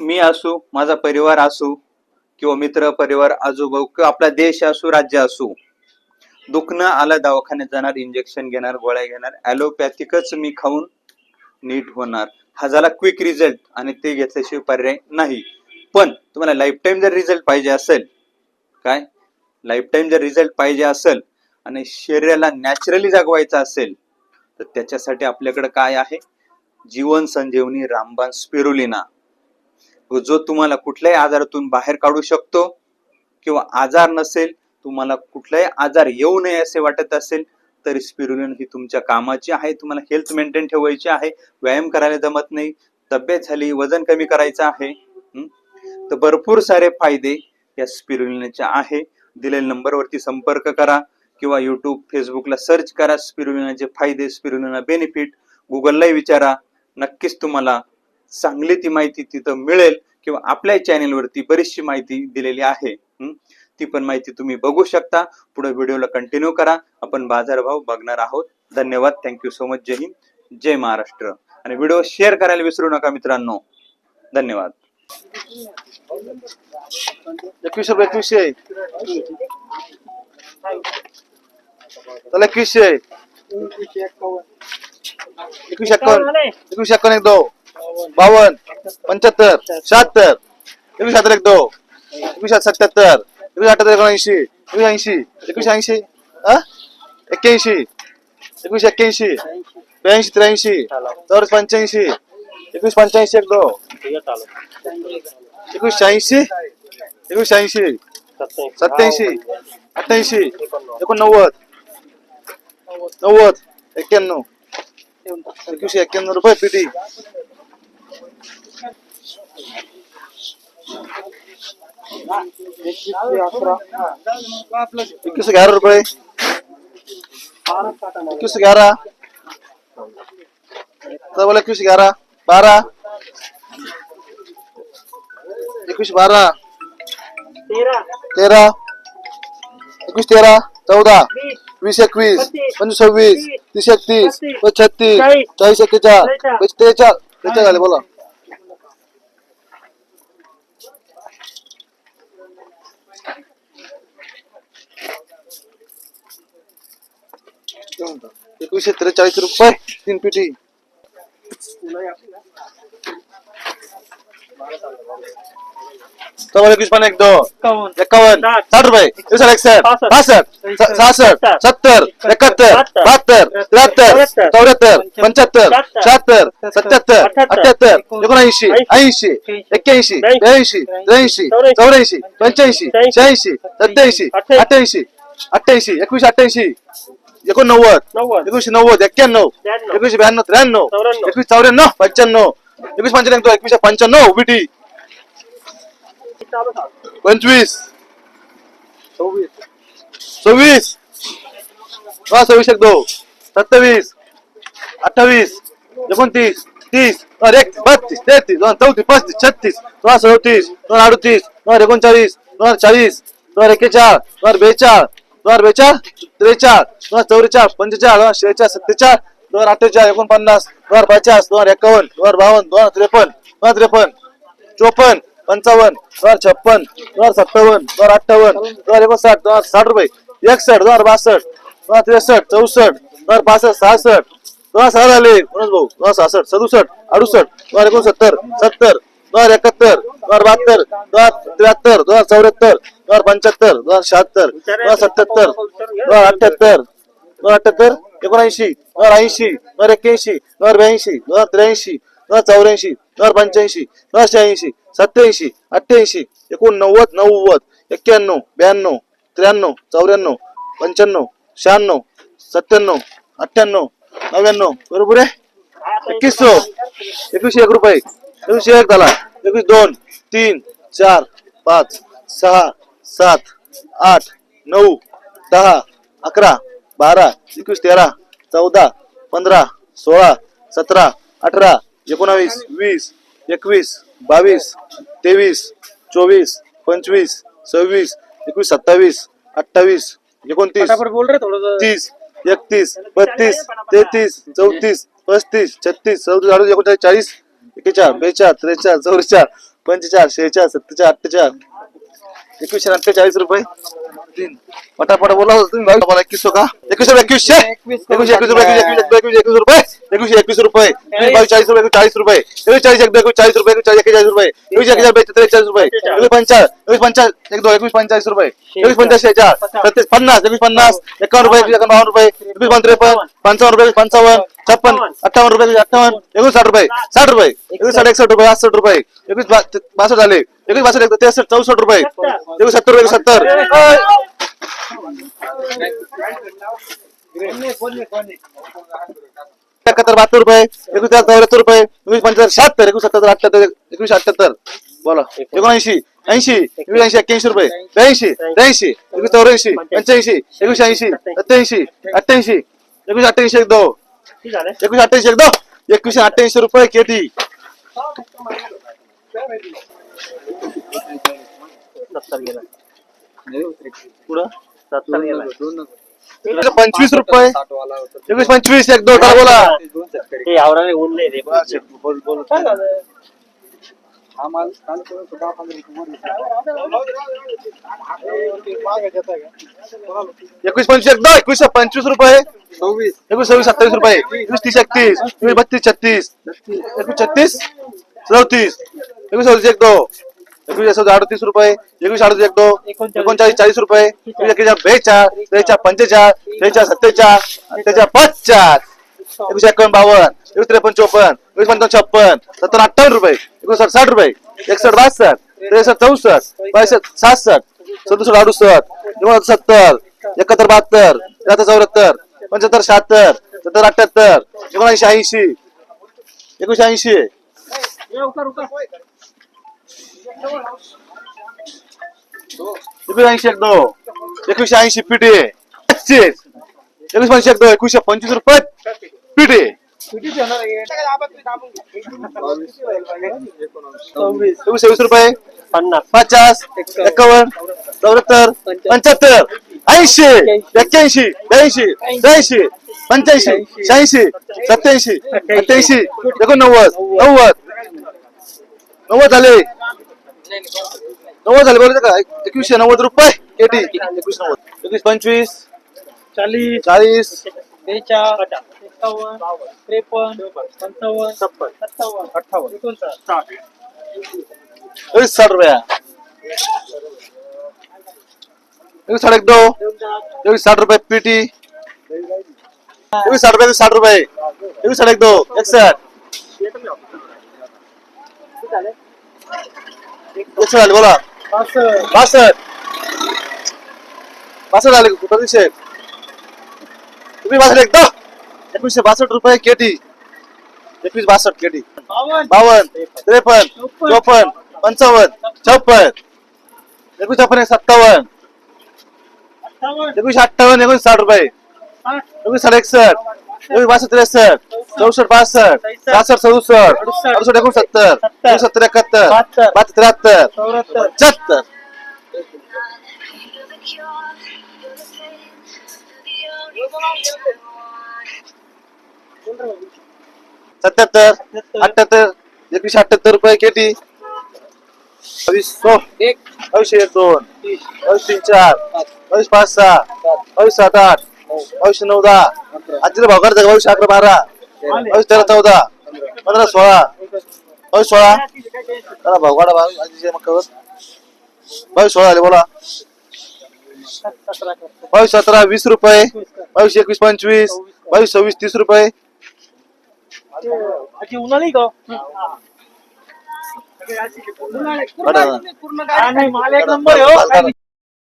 मी असू माझा परिवार असू किंवा मित्र परिवार आजोबा किंवा आपला देश असू राज्य असू दुखणं आलं दवाखान्यात जाणार इंजेक्शन घेणार गोळ्या घेणार ॲलोपॅथिकच मी खाऊन नीट होणार. हा झाला क्विक रिझल्ट आणि ते घेतल्याशिवाय पर्याय नाही. पण तुम्हाला लाईफ टाईम जर रिझल्ट पाहिजे असेल काय? लाईफ टाईम जर रिझल्ट पाहिजे असेल आणि शरीराला नॅचरली जगवायचं असेल तर त्याच्यासाठी आपल्याकडे काय आहे? जीवन संजीवनी रामबाण स्पिरुलिना. जो तुम्हाला कुठल्याही आजारातून बाहेर काढू शकतो किंवा आजार नसेल तुम्हाला कुठलाही आजार येऊ नये असे वाटत असेल तर स्पिरुलिन ही तुमच्या कामाची आहे. तुम्हाला हेल्थ मेंटेन ठेवायची आहे. व्यायाम करायला जमत नाही. तब्येत झाली वजन कमी करायचं आहे. तर भरपूर सारे फायदे या स्पिरुलिनाचे आहे. दिलेल्या नंबरवरती संपर्क करा किंवा युट्यूब फेसबुकला सर्च करा स्पिरुलिनाचे फायदे स्पिरुलिना बेनिफिट गुगललाही विचारा. नक्कीच तुम्हाला चांगली ती माहिती तिथं मिळेल किंवा आपल्या चॅनेलवरती बरीचशी माहिती दिलेली आहे. ती पण माहिती तुम्ही बघू शकता. पुढे व्हिडिओला कंटिन्यू करा. आपण बाजारभाव बघणार आहोत. धन्यवाद. थँक्यू सो मच जय हिंद. जय महाराष्ट्र. आणि व्हिडिओ शेअर करायला विसरू नका मित्रांनो. धन्यवाद. एकवीसशे रुपये एकवीसशे. चला एकवीसशे. एकवीसशे एक्कावन्न एकवीसशे एक्कावन्न एक दो. बावन्न पंच्याहत्तर शहात्तर एकवीस शहात्तर एक दो एकवीस सत्याहत्तर एकवीस अठ्याहत्तर एकोणऐंशी एकवीस ऐंशी एकवीस ऐंशी हा एक्क्याऐंशी एकवीस एक्क्याऐंशी ब्याऐंशी त्र्याऐंशी चौऱ्यास पंच्याऐंशी एकवीस पंच्याऐंशी एक दो एकवीस शहाऐंशी एकवीस शहाऐंशी सत्याऐंशी अठ्ठ्याऐंशी एकोणनव्वद नव्वद एक्क्याण्णव एकवीसशे एक्क्याण्णव रुपये पिटी एकवीसशे ग्यारह रुपये एकवीसशे ग्यारह। डबल एकवीसशे ग्यारह। बारा एकवीस बारा तेरा एकवीस तेरा चौदा वीस एकवीस पंचवीस सव्वीस तीस एकतीस पस्तीस छत्तीस चाळीस एक्केचाळ त्रेचाळ त्रेचाळ झाले बोला। एकवीसशे त्रेचाळीस रुपये तीन पिटी. एकवीस पण एक दोन एकावन्न. साठ. रुपये. एकसठ सहासष्ट. सत्तर. एकाहत्तर. बहात्तर. त्र्याहत्तर. चौऱ्याहत्तर. पंच्याहत्तर. शहात्तर. सत्याहत्तर. अठ्याहत्तर. एकोणऐंशी. ऐंशी. एक्क्याऐंशी. ब्याऐंशी. त्र्याऐंशी. चौऱ्याऐंशी. पंच्याऐंशी. शहाऐंशी. सत्याऐंशी. अठ्ठ्याऐंशी. अठ्ठ्याऐंशी. एकवीसशे अठ्ठ्याऐंशी. एकोणनव्वद एकवीसशे नव्वद एक्क्याण्णव एकवीसशे ब्याण्णव त्र्याण्णव एकवीस चौऱ्याण्णव पंच्याण्णव एकवीस पंच्याण्णव एकवीसशे पंच्याण्णव बीटी पंचवीस. सव्वीस. हा सव्वीस एक दो सत्तावीस. अठ्ठावीस. एकोणतीस. तीस. दोन एक बत्तीस तेहतीस दोन चौतीस पस्तीस छत्तीस दोन सदतीस दोन अडतीस दोन एकोणचाळीस दोन चाळीस दोन एक्केचाळ दोन बेचाळ दोन हजार बेचाळ त्रेचाळ दोन हजार चौवेचाळ पंचेचाळ दोन शेहेचाळ सत्तेचाळ दोन अठ्ठेचाळ एकोणपन्नास दोन हजार पचास दोन हजार एकावन्न दोन बावन्न दोन हजार त्रेपन्न दोन हजार त्रेपन्न चोपन्न पंचावन्न दोन हजार छप्पन दोन हजार सत्तावन्न दोन अठ्ठावन्न दोन एकोणसाठ दोन हजार साठ रुपये एकसष्ट दोन हजार बासष्ट दोन त्रेसष्ट चौसष्ट दोन पासष्ट सहासष्ट दोन सहा झाले म्हणून भाऊ दोन सहासष्ट सदुसष्ट अडुसष्ट दोन एकोणसत्तर सत्तर दोन एकाहत्तर दोन बहात्तर दोन त्र्याहत्तर दोन हजार चौऱ्याहत्तर दोन पंच्याहत्तर दोन हजार शहात्तर दोन हजार सत्याहत्तर दोन अठ्याहत्तर दोन अठ्याहत्तर एकोणऐंशी दोन ऐंशी दोन एक्क्याऐंशी दोन ब्याऐंशी दोन हजार त्र्याऐंशी दोन हजार चौऱ्याऐंशी दोन हजार पंच्याऐंशी दोन शहाऐंशी सत्याऐंशी अठ्ठ्याऐंशी एकोणनव्वद नव्वद एक्क्याण्णव ब्याण्णव त्र्याण्णव चौऱ्याण्णव पंच्याण्णव शहाण्णव सत्त्याण्णव अठ्ठ्याण्णव नव्याण्णव बरोबर आहे एकवीस सो एकवीसशे एक रुपये एकवीसशे एक झाला. एकवीस दोन तीन चार पाच सहा सात आठ नऊ दहा अकरा बारा एकवीस तेरा चौदा पंधरा सोळा सतरा अठरा एकोणावीस वीस एकवीस बावीस तेवीस चोवीस पंचवीस सव्वीस एकवीस सत्तावीस अठ्ठावीस एकोणतीस तीस एकतीस बत्तीस तेहतीस चौतीस पस्तीस छत्तीस चौतीस अडतीस एकोणचाळीस चाळीस एकेचाळ बेचाळ त्रेचाळ चौरेचाळ पंचेचाळ शेहेचाळ सत्तेचाळ अठ्ठेचाळ एकवीसशे अठ्ठेचाळीस रुपये तीन पटापट बोला तुम्ही भाई तुम्हाला एकवीस का एकवीस रुपये एकवीसशे एकवीसशे एकवीस रुपये एकवीस एकवीस रुपये एकवीस एकवीस रुपये एकवीस चाळीस रुपये चाळीस रुपये एकवीस चाळीस एक एकवीस चाळीस रुपये एकवीस एकेचाळीस रुपये एकवीस एकेचाळीस त्रेचाळीस रुपये एकवीस पंचाळीस एकवीस पंचाळ एक दोन एकवीस पंचाळीस रुपये एकवीस पंचाळीस शेचाळ सत्तीस पन्नास एकवीस पन्नास एकावन्न रुपये एकवीस एकावन्न रुपये एकवीस पंत्रेपन्न पंचावन्न रुपये पंचावन्न छप्पन अठ्ठावन्न. रुपये अठ्ठावन्न एकवीस साठ रुपये साठ रुपये एकवीस साठ एकसष्ट रुपये बासष्ट रुपये एकवीस बासष्ट झाले एकवीस बासष्ट एक त्रेसष्ट चौसष्ट रुपये एकवीस सत्तर रुपये सत्तर एकाहत्तर बहात्तर रुपये एकवीस चौऱ्याहत्तर रुपये एकवीस पंच्याहत्तर शहात्तर एकवीस सत्तर अठ्याहत्तर एकवीस अठ्याहत्तर बोला. एकोणऐंशी ऐंशी एकवीस ऐंशी एक्क्याऐंशी रुपये ब्याऐंशी त्र्याऐंशी एकवीस चौऱ्याऐंशी पंच्याऐंशी एकवीस ऐंशी सत्याऐंशी अठ्ठ्याऐंशी एकवीस अठ्ठ्याऐंशी एक दो एकवीस अठ्ठ्याऐंशी. एक दो एकवीसशे अठ्ठ्याऐंशी रुपये केटी. पुढं? एकवीस पंचवीस रुपये. एकवीस पंचवीस एक दो काय बोला बोल एकवीस पंचवीस एक दो एकवीसशे पंचवीस रुपये. एकवीस सव्वीस सत्तावीस रुपये. एकवीस तीस एकतीस. एकवीस बत्तीस छत्तीस. एकवीस छत्तीस. चौतीस. एकवीस चौतीस एक दो. एकवीस अडतीस रुपये. एकवीस अडतीस एक दो. एकोणचाळीस चाळीस रुपये. एकवीस बेचाळ त्रेचाळ पंचेचाळ त्रेचाळ सत्तेचाळ अठ्ठेचाळ पचास एकशे एकावन्न बावन्न एकशे त्रेपन्न चोपन्न एकशे पंचावन्न छप्पन सत्तर अठ्ठावन्न रुपये एकोणसाठ साठ रुपये एकसष्ट बासष्ट त्रेसष्ट चौसष्ट बासष्ट सहासष्ट सदुसष्ट अडुसष्ट एकोणसत्तर सत्तर एकाहत्तर बहात्तर त्र्याहत्तर चौऱ्याहत्तर पंच्याहत्तर शहात्तर सत्तर अठ्याहत्तर एकोणऐंशी ऐंशी एकोणीशे ऐंशी. एकोणऐंशी एक दो एकवीसशे ऐंशी पिढी पस्तीस एकवीस पंचवीस एकवीसशे पंचवीस रुपये. एकवीस सव्वीस रुपये. पन्नास. पचास एकावन्न चौऱ्याहत्तर पंच्याहत्तर ऐंशी एक्क्याऐंशी. ब्याऐंशी त्र्याऐंशी पंच्याऐंशी शहाऐंशी सत्याऐंशी अठ्ठ्याऐंशी एकोणनव्वद नव्वद. नव्वद झाले. नव्वद झाले. बरोबर का एकवीसशे नव्वद रुपये. केटी एकवीस नव्वद एकवीस पंचवीस चाळीस चाळीस बेचाळ एकावन्न त्रेपन्न पंचावन्न छप्पन सत्तावन्न अठ्ठावन्न. एकोणसाठ. एकवीस साठ रुपया एकवीस साठ एक दो. एकवीस साठ रुपये पेटी. एकवीस साठ रुपये एकवीस साठ रुपये एकवीस साठ एक दो. एकसठ एकसठ झाले बोला. बासष्ट बासष्ट झाले प्रतीक्षे तुम्ही बासष्ट एक दो. एकवीसशे बासष्ट रुपये केटी. एकवीस बासष्ट केटी. बावन्न त्रेपन्न चोपन्न पंचावन्न छप्पन. एकवीस छप्पन एक सत्तावन्न. एकवीस अठ्ठावन्न एकोणीस साठ रुपये. एकवीस साठ एकसष्ट. एकवीस बासष्ट त्रेसष्ट. चौसष्ट बासष्ट. बासष्ट सदुसष्ट. अडुसष्ट एकोणसत्तर. एकोणसत्तर एकाहत्तर बहात्तर. बहात्तर त्र्याहत्तर चौऱ्याहत्तर पंच्याहत्तर सत्याहत्तर अठ्याहत्तर एकवीसशे अठ्याहत्तर रुपये केटी. बावीस एक. बावीसशे एक दोन. बावीस तीन चार. बावीस पाच सहा. बावीस सात आठ. बावीसशे नऊ दहा. आजीला भाव काढता का? बावीसशे अकरा बारा. बावीस तेरा चौदा. पंधरा सोळा. बावीस सोळा. चला भाव काढा भाव आजीच्या मक्कावर बावीस सोळा आले बोला. बावीस सतरा. वीस रुपये. बावीस एकवीस. पंचवीस. बावीस सव्वीस तीस रुपये. अशी उन्हाळी का? माल एक नंबर आहे हो.